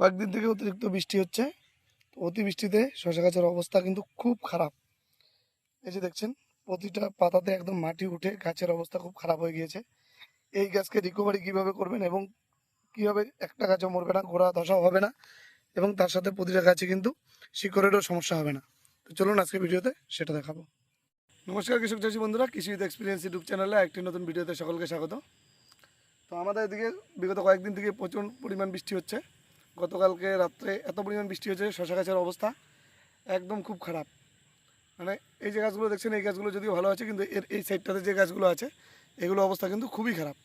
কয়েকদিন থেকে অতিরিক্ত বৃষ্টি হচ্ছে। অতিবৃষ্টিতে শশা গাছের অবস্থা কিন্তু খুব খারাপ। এই যে দেখছেন, প্রতিটা পাতাতে একদম মাটি উঠে গাছের অবস্থা খুব খারাপ হয়ে গিয়েছে। এই গাছকে রিকভারি কীভাবে করবেন এবং কীভাবে একটা গাছও মরবে না, গোড়া ধসাও হবে না এবং তার সাথে প্রতিটা গাছে কিন্তু শিকড়েরও সমস্যা হবে না। তো চলুন আজকে ভিডিওতে সেটা দেখাবো। নমস্কার কৃষক চাষি বন্ধুরা, কৃষি উইথ এক্সপিরিয়েন্স ইউটিউব চ্যানেলে একটি নতুন ভিডিওতে সকলকে স্বাগত। তো আমাদের এদিকে বিগত কয়েকদিন থেকে প্রচুর পরিমাণ বৃষ্টি হচ্ছে। গতকালকে রাত্রে এত পরিমাণ বৃষ্টি হয়েছে, শশা গাছের অবস্থা একদম খুব খারাপ। মানে এই যে গাছগুলো দেখছেন, এই গাছগুলো যদিও ভালো আছে, কিন্তু এর এই সাইডটাতে যে গাছগুলো আছে এগুলো অবস্থা কিন্তু খুবই খারাপ।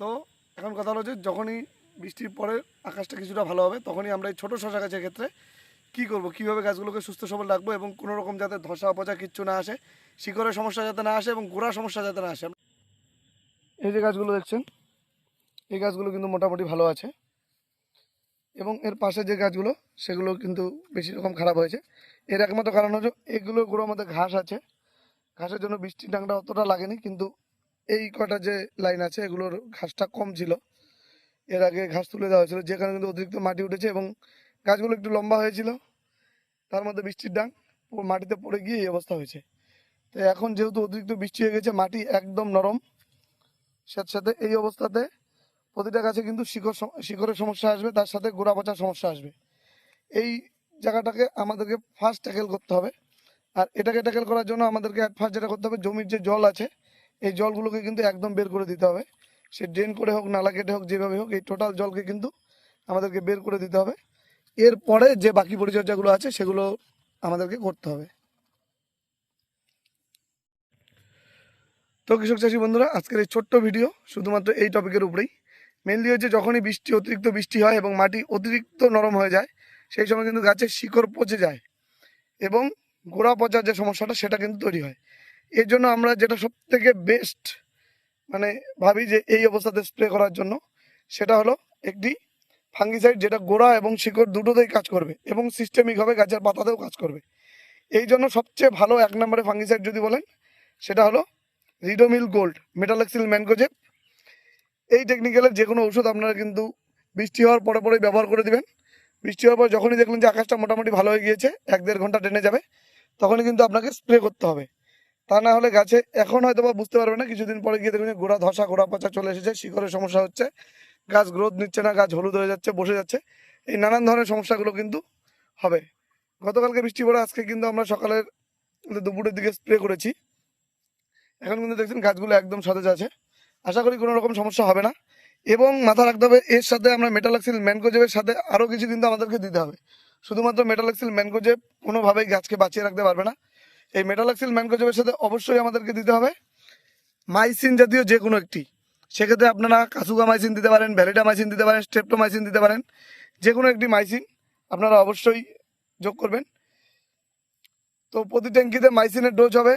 তো এখন কথা হলো যে যখনই বৃষ্টির পরে আকাশটা কিছুটা ভালো হবে, তখনই আমরা এই ছোটো শশা গাছের ক্ষেত্রে কী করব, কীভাবে গাছগুলোকে সুস্থ সবল রাখব এবং কোনো রকম যাতে ধসা পচা কিচ্ছু না আসে, শিকড়ের সমস্যা যাতে না আসে এবং গোড়া সমস্যা যাতে না আসে। এই যে গাছগুলো দেখছেন, এই গাছগুলো কিন্তু মোটামুটি ভালো আছে। এবং এর পাশে যে গাছগুলো, সেগুলো কিন্তু বেশি রকম খারাপ হয়েছে। এর একমাত্র কারণ হচ্ছে এগুলো গুঁড়োর মধ্যে ঘাস আছে। ঘাসের জন্য বৃষ্টির ডাংটা অতটা লাগেনি, কিন্তু এই কটা যে লাইন আছে, এগুলোর ঘাসটা কম ছিল। এর আগে ঘাস তুলে দেওয়া হয়েছিল, যেখানে কিন্তু অতিরিক্ত মাটি উঠেছে এবং গাছগুলো একটু লম্বা হয়েছিল। তার মধ্যে বৃষ্টির ডাং মাটিতে পড়ে গিয়ে এই অবস্থা হয়েছে। তো এখন যেহেতু অতিরিক্ত বৃষ্টি হয়ে গেছে, মাটি একদম নরম। সাথে সাথে এই অবস্থাতে প্রতিটা গাছে কিন্তু সম- শিকড়ের সমস্যা আসবে, তার সাথে গোড়া পচার সমস্যা আসবে। এই জায়গাটাকে আমাদেরকে ফার্স্ট ট্যাকেল করতে হবে। আর এটাকে ট্যাকেল করার জন্য আমাদেরকে ফার্স্ট যেটা করতে হবে, জমির যে জল আছে, এই জলগুলোকে কিন্তু একদম বের করে দিতে হবে। সে ড্রেন করে হোক, নালা কেটে হোক, যেভাবে হোক, এই টোটাল জলকে কিন্তু আমাদেরকে বের করে দিতে হবে। এরপরে যে বাকি পরিচর্যাগুলো আছে, সেগুলো আমাদেরকে করতে হবে। তো কৃষক চাষি বন্ধুরা, আজকের এই ছোট্ট ভিডিও শুধুমাত্র এই টপিকের উপরেই। মেনলি হচ্ছে যখনই বৃষ্টি, অতিরিক্ত বৃষ্টি হয় এবং মাটি অতিরিক্ত নরম হয়ে যায়, সেই সময় কিন্তু গাছের শিকড় পচে যায় এবং গোড়া পচার যে সমস্যাটা, সেটা কিন্তু তৈরি হয়। এর জন্য আমরা যেটা সব থেকে বেস্ট মানে ভাবি যে এই অবস্থাতে স্প্রে করার জন্য, সেটা হলো একটি ফাঙ্গিসাইড যেটা গোড়া এবং শিকড় দুটোতেই কাজ করবে এবং সিস্টেমিকভাবে গাছের পাতাতেও কাজ করবে। এই জন্য সবচেয়ে ভালো এক নম্বরে ফাঙ্গিসাইড যদি বলেন, সেটা হলো রিডোমিল গোল্ড মেটালেক্সিল ম্যানকোজেব এই টেকনিক্যালের যে কোনো ওষুধ আপনারা কিন্তু বৃষ্টি হওয়ার পরে পরেই ব্যবহার করে দিবেন। বৃষ্টি হওয়ার পর যখনই দেখলেন যে আকাশটা মোটামুটি ভালো হয়ে গিয়েছে, এক দেড় ঘণ্টা টেনে যাবে, তখনই কিন্তু আপনাকে স্প্রে করতে হবে। তা না হলে গাছে এখন হয়তো বা বুঝতে পারবে না, কিছুদিন পরে গিয়ে দেখবেন গোড়া ধসা, গোড়া পচা চলে এসেছে, শিকড়ের সমস্যা হচ্ছে, গাছ গ্রোথ নিচ্ছে না, গাছ হলুদ হয়ে যাচ্ছে, বসে যাচ্ছে, এই নানান ধরনের সমস্যাগুলো কিন্তু হবে। গতকালকে বৃষ্টি পড়ে, আজকে কিন্তু আমরা সকালের দুপুরের দিকে স্প্রে করেছি। এখন কিন্তু দেখছেন গাছগুলো একদম সতেজ আছে। আশা করি কোনো রকম সমস্যা হবে না। এবং মাথা রাখতে হবে, এর সাথে আমরা মেটালাক্সিল ম্যানকোজেবের সাথে আরও কিছু কিন্তু আমাদেরকে দিতে হবে। শুধুমাত্র মেটালাক্সিল ম্যানকোজেব কোনোভাবেই গাছকে বাঁচিয়ে রাখতে পারবে না। এই মেটালাক্সিল ম্যানকোজেবের সাথে অবশ্যই আমাদেরকে দিতে হবে। মাইসিন জাতীয় যে কোনো একটি, সেক্ষেত্রে আপনারা কাসুগা মাইসিন দিতে পারেন, ভ্যালিডা মাইসিন দিতে পারেন স্টেপটোমাইসিন দিতে পারেন যে কোনো একটি মাইসিন আপনারা অবশ্যই যোগ করবেন। তো প্রতি ট্যাঙ্কিতে মাইসিনের ডোজ হবে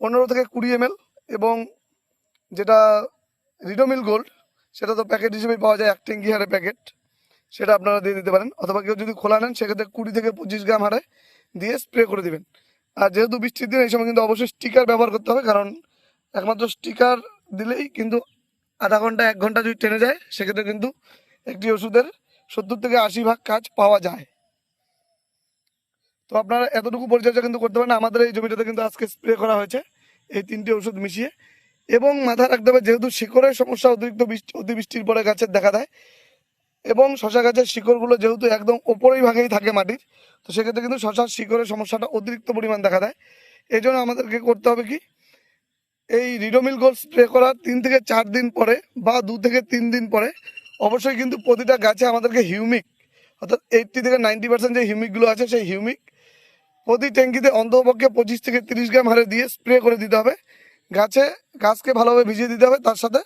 পনেরো থেকে কুড়ি এম এবং যেটা রিডোমিল গোল্ড সেটা তো প্যাকেট হিসেবেই পাওয়া যায়, এক ট্যাঙ্কি হারে প্যাকেট সেটা আপনারা দিয়ে দিতে পারেন। অথবা কেউ যদি খোলা নেন, সেক্ষেত্রে কুড়ি থেকে পঁচিশ গ্রাম হারে দিয়ে স্প্রে করে দিবেন। আর যেহেতু বৃষ্টির দিন, এই সময় কিন্তু অবশ্যই স্টিকার ব্যবহার করতে হবে, কারণ একমাত্র স্টিকার দিলেই কিন্তু আধা ঘণ্টা, এক ঘণ্টা যদি টেনে যায়, সেক্ষেত্রে কিন্তু একটি ওষুধের সত্তর থেকে আশি ভাগ কাজ পাওয়া যায়। তো আপনারা এতটুকু পরিচর্যা কিন্তু করতে পারেন। আমাদের এই জমিটাতে কিন্তু আজকে স্প্রে করা হয়েছে। এই তিনটি ওষুধ মিশিয়ে এবং মাথায় রাখতে হবে, যেহেতু শিকড়ের সমস্যা, অতিরিক্ত বৃষ্টি, অতিবৃষ্টির পরে গাছের দেখা দেয়। এবং শশা গাছের শিকড়গুলো যেহেতু একদম ওপরেই ভাগেই থাকে মাটির, তো সেক্ষেত্রে কিন্তু শশার শিকড়ের সমস্যাটা অতিরিক্ত পরিমাণ দেখা দেয়। এই জন্য আমাদেরকে করতে হবে কি, এই রিডোমিল গোল্ড স্প্রে করার তিন থেকে চার দিন পরে বা দু থেকে তিন দিন পরে অবশ্যই কিন্তু প্রতিটা গাছে আমাদেরকে হিউমিক, অর্থাৎ এইটটি থেকে নাইনটি পার্সেন্ট যে হিউমিকগুলো আছে, সেই হিউমিক প্রতি ট্যাঙ্কিতে অন্তপক্ষে পঁচিশ থেকে তিরিশ গ্রাম হারে দিয়ে স্প্রে করে দিতে হবে। গাছে, গাছকে ভালোভাবে ভিজিয়ে দিতে হবে তার সাথে।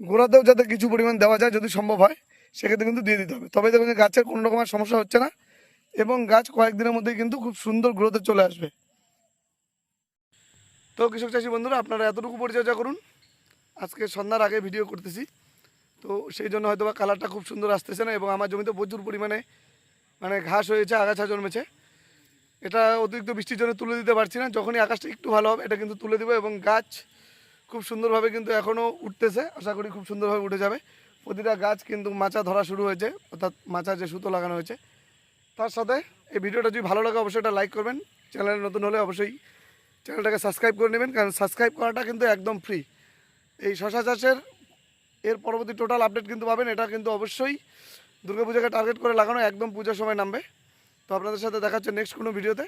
গোড়াতেও যাতে কিছু পরিমাণ দেওয়া যায় যদি সম্ভব হয়, সেক্ষেত্রে কিন্তু দিয়ে দিতে হবে। তবে দেখবেন যে গাছের কোনো রকমের সমস্যা হচ্ছে না এবং গাছ কয়েকদিনের মধ্যেই কিন্তু খুব সুন্দর গ্রোথে চলে আসবে। তো কৃষক চাষি বন্ধুরা, আপনারা এতটুকু পরিচর্যা করুন। আজকে সন্ধ্যার আগে ভিডিও করতেছি। তো সেই জন্য হয়তো বা কালারটা খুব সুন্দর আসতেছে না এবং আমার জমিতে প্রচুর পরিমাণে মানে ঘাস হয়েছে, আগাছা জন্মেছে। এটা অতিরিক্ত বৃষ্টির জন্য তুলে দিতে পারছি না। যখনই আকাশটা একটু ভালো হবে, এটা কিন্তু তুলে দেবো এবং গাছ খুব সুন্দরভাবে কিন্তু এখনও উঠতেছে। আশা করি খুব সুন্দরভাবে উঠে যাবে। প্রতিটা গাছ কিন্তু মাচা ধরা শুরু হয়েছে, অর্থাৎ মাচা যে সুতো লাগানো হয়েছে। তার সাথে এই ভিডিওটা যদি ভালো লাগে, অবশ্যই এটা লাইক করবেন। চ্যানেলে নতুন হলে অবশ্যই চ্যানেলটাকে সাবস্ক্রাইব করে নেবেন, কারণ সাবস্ক্রাইব করাটা কিন্তু একদম ফ্রি। এই শশা চাষের এর পরবর্তী টোটাল আপডেট কিন্তু পাবেন। এটা কিন্তু অবশ্যই দুর্গাপূজাকে টার্গেট করে লাগানো, একদম পূজার সময় নামবে। তো আপনাদের সাথে দেখা হচ্ছে নেক্সট কোনো ভিডিওতে